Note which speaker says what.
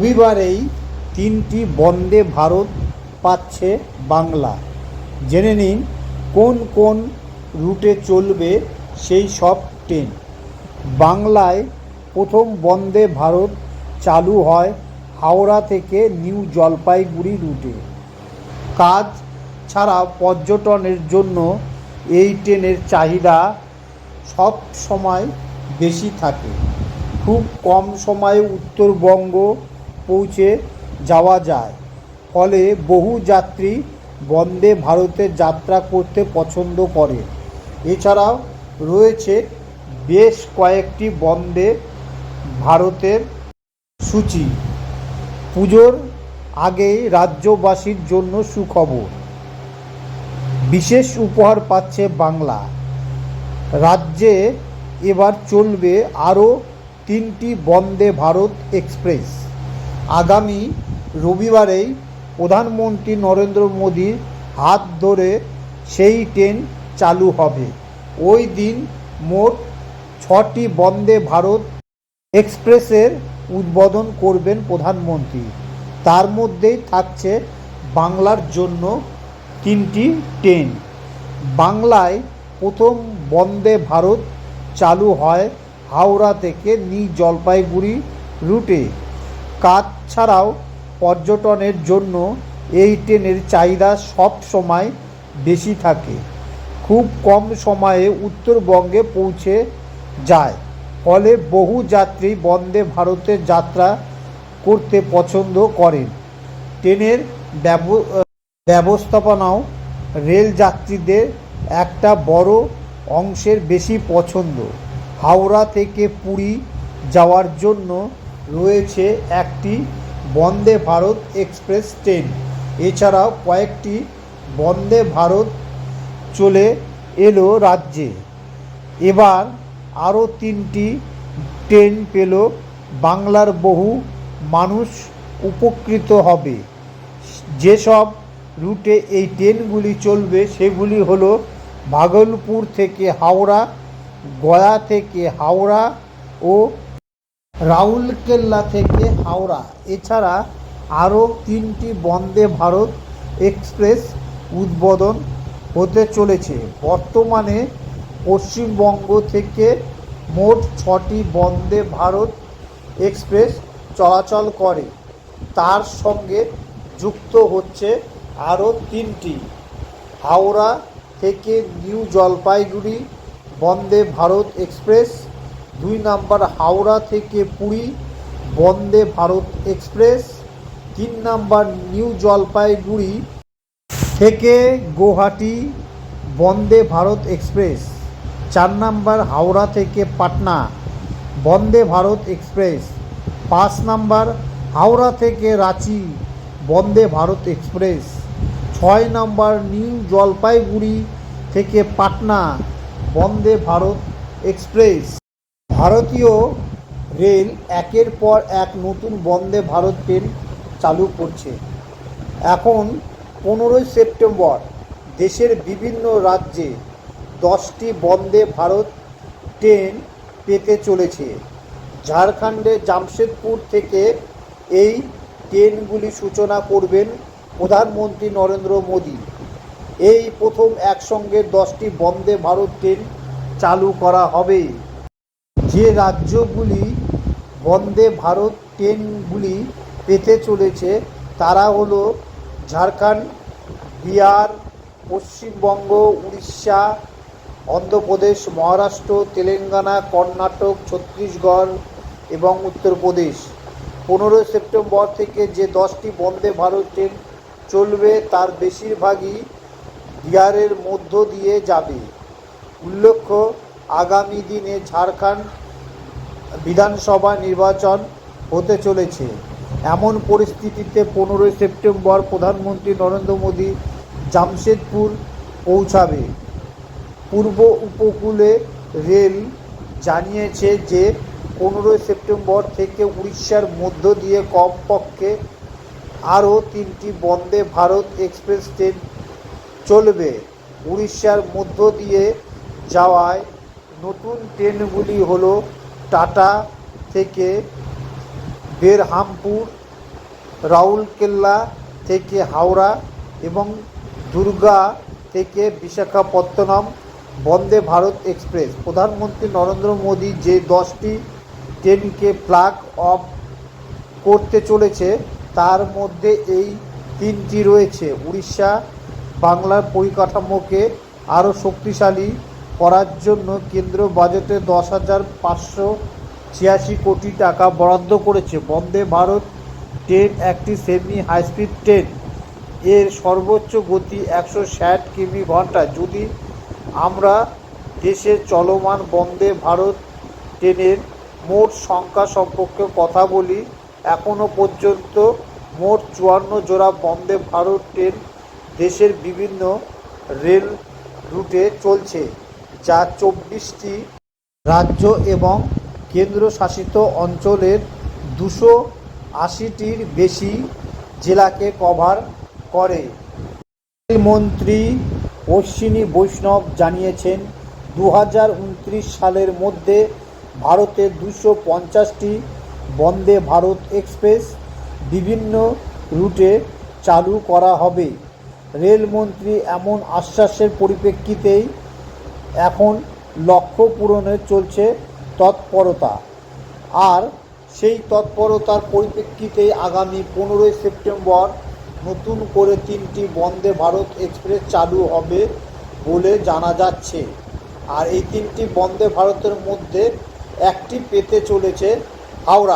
Speaker 1: রবিবারেই তিনটি বন্দে ভারত পাচ্ছে বাংলা। জেনে নিন কোন কোন রুটে চলবে সেই সব ট্রেন। বাংলায় প্রথম বন্দে ভারত চালু হয় হাওড়া থেকে নিউ জলপাইগুড়ি রুটে। কাজ ছাড়া পর্যটনের জন্য এই ট্রেনের চাহিদা সব সময় বেশি থাকে। খুব কম সময়ে উত্তরবঙ্গ পৌঁছে যাওয়া যায়। ফলে বহু যাত্রী বন্দে ভারতে যাত্রা করতে পছন্দ করে। এছাড়াও রয়েছে বেশ কয়েকটি বন্দে ভারতের সূচি। পুজোর আগেই রাজ্যবাসীর জন্য সুখবর। বিশেষ উপহার পাচ্ছে বাংলা। রাজ্যে এবার চলবে আরও তিনটি বন্দে ভারত এক্সপ্রেস। আগামী রবিবারেই প্রধানমন্ত্রী নরেন্দ্র মোদীর হাত ধরে সেই ট্রেন চালু হবে। ওই দিন মোট ছটি বন্দে ভারত এক্সপ্রেসের উদ্বোধন করবেন প্রধানমন্ত্রী। তার মধ্যেই থাকছে বাংলার জন্য তিনটি ট্রেন। বাংলায় প্রথম বন্দে ভারত চালু হয় হাওড়া থেকে নিউ জলপাইগুড়ি রুটে। কাজ ছাড়াও পর্যটনের জন্য এই ট্রেনের চাহিদা সব সময় বেশি থাকে। খুব কম সময়ে উত্তরবঙ্গে পৌঁছে যায়। ফলে বহু যাত্রী বন্দে ভারতে যাত্রা করতে পছন্দ করেন। ট্রেনের ব্যব- ব্যবস্থাপনাও রেল যাত্রীদের একটা বড় অংশের বেশি পছন্দ। হাওড়া থেকে পুরী যাওয়ার জন্য রয়েছে একটি বন্দে ভারত এক্সপ্রেস ট্রেন। এছাড়াও কয়েকটি বন্দে ভারত চলে এলো রাজ্যে। এবার আরও তিনটি ট্রেন পেল বাংলার বহু মানুষ উপকৃত হবে। যেসব রুটে এই ট্রেনগুলি চলবে, সেগুলি হলো ভাগলপুর থেকে হাওড়া, গয়া থেকে হাওড়া ও রাউরকেল্লা থেকে হাওড়া। এছাড়া আরও তিনটি বন্দে ভারত এক্সপ্রেস উদ্বোধন হতে চলেছে। বর্তমানে পশ্চিমবঙ্গ থেকে মোট ছটি বন্দে ভারত এক্সপ্রেস চলাচল করে। তার সঙ্গে যুক্ত হচ্ছে আরও তিনটি। হাওড়া থেকে নিউ জলপাইগুড়ি বন্দে ভারত এক্সপ্রেস, দুই নাম্বার হাওড়া থেকে পুরী বন্দে ভারত এক্সপ্রেস, তিন নাম্বার নিউ জলপাইগুড়ি থেকে গুয়াহাটি, বন্দে ভারত এক্সপ্রেস, চার নাম্বার হাওড়া থেকে পাটনা, বন্দে ভারত এক্সপ্রেস, পাঁচ নাম্বার হাওড়া থেকে রাঁচি, বন্দে ভারত এক্সপ্রেস, ছয় নাম্বার নিউ জলপাইগুড়ি থেকে পাটনা, বন্দে ভারত এক্সপ্রেস। ভারতীয় রেল একের পর এক নতুন বন্দে ভারত ট্রেন চালু করছে। এখন পনেরোই সেপ্টেম্বর দেশের বিভিন্ন রাজ্যে দশটি বন্দে ভারত ট্রেন পেতে চলেছে। ঝাড়খণ্ডে জামশেদপুর থেকে এই ট্রেনগুলি সূচনা করবেন প্রধানমন্ত্রী নরেন্দ্র মোদী। এই প্রথম একসঙ্গে দশটি বন্দে ভারত ট্রেন চালু করা হবে। যে রাজ্যগুলি বন্দে ভারত ট্রেনগুলি পেতে চলেছে। তারা হলো ঝাড়খণ্ড, বিহার, পশ্চিমবঙ্গ, উড়িষ্যা, অন্ধ্রপ্রদেশ, মহারাষ্ট্র, তেলেঙ্গানা, কর্ণাটক, ছত্তিশগড় এবং উত্তরপ্রদেশ। পনেরোই সেপ্টেম্বর থেকে যে দশটি বন্দে ভারত ট্রেন চলবে, তার বেশিরভাগই বিহারের মধ্য দিয়ে যাবে। উল্লেখ্য, আগামী দিনে ঝাড়খণ্ড বিধানসভা নির্বাচন হতে চলেছে। এমন পরিস্থিতিতে পনেরোই সেপ্টেম্বর প্রধানমন্ত্রী নরেন্দ্র মোদী জামশেদপুর পৌঁছাবে। পূর্ব উপকূলে রেল জানিয়েছে যে, পনেরোই সেপ্টেম্বর থেকে উড়িষ্যার মধ্য দিয়ে কমপক্ষে আরও তিনটি বন্দে ভারত এক্সপ্রেস ট্রেন চলবে। উড়িষ্যার মধ্য দিয়ে যাওয়ায় নতুন ট্রেনগুলি হলো টাটা থেকে বেরহামপুর, রাউরকেল্লা থেকে হাওড়া এবং দুর্গা থেকে বিশাখাপত্তনম বন্দে ভারত এক্সপ্রেস। প্রধানমন্ত্রী নরেন্দ্র মোদী যে দশটি ট্রেনকে প্লাগ অফ করতে চলেছে, তার মধ্যে এই তিনটি রয়েছে। উড়িষ্যা, বাংলার পরিকাঠামোকে আরও শক্তিশালী করার জন্য কেন্দ্র বাজেটে দশ হাজার পাঁচশো ছিয়াশি কোটি টাকা বরাদ্দ করেছে। বন্দে ভারত ট্রেন, একটি সেমি হাইস্পিড ট্রেন। এর সর্বোচ্চ গতি একশো ষাট কিমি ঘণ্টা। যদি আমরা দেশের চলমান বন্দে ভারত ট্রেনের মোট সংখ্যা সম্পর্কে কথা বলি এখনও পর্যন্ত মোট চুয়ান্ন জোড়া বন্দে ভারত ট্রেন দেশের বিভিন্ন রেল রুটে চলছে। যা চব্বিশটি রাজ্য এবং কেন্দ্রশাসিত অঞ্চলের দুশো আশিটির বেশি জেলাকে কভার করে। রেলমন্ত্রী অশ্বিনী বৈষ্ণব জানিয়েছেন দু হাজার উনত্রিশ সালের মধ্যে ভারতে দুশো পঞ্চাশটি বন্দে ভারত এক্সপ্রেস বিভিন্ন রুটে চালু করা হবে। রেলমন্ত্রী এমন আশ্বাসের পরিপ্রেক্ষিতেই এখন লক্ষ্য পূরণে চলছে তৎপরতা। আর সেই তৎপরতার পরিপ্রেক্ষিতে আগামী পনেরোই সেপ্টেম্বর নতুন করে তিনটি বন্দে ভারত এক্সপ্রেস চালু হবে বলে জানা যাচ্ছে। আর এই তিনটি বন্দে ভারতের মধ্যে একটি পেতে চলেছে হাওড়া।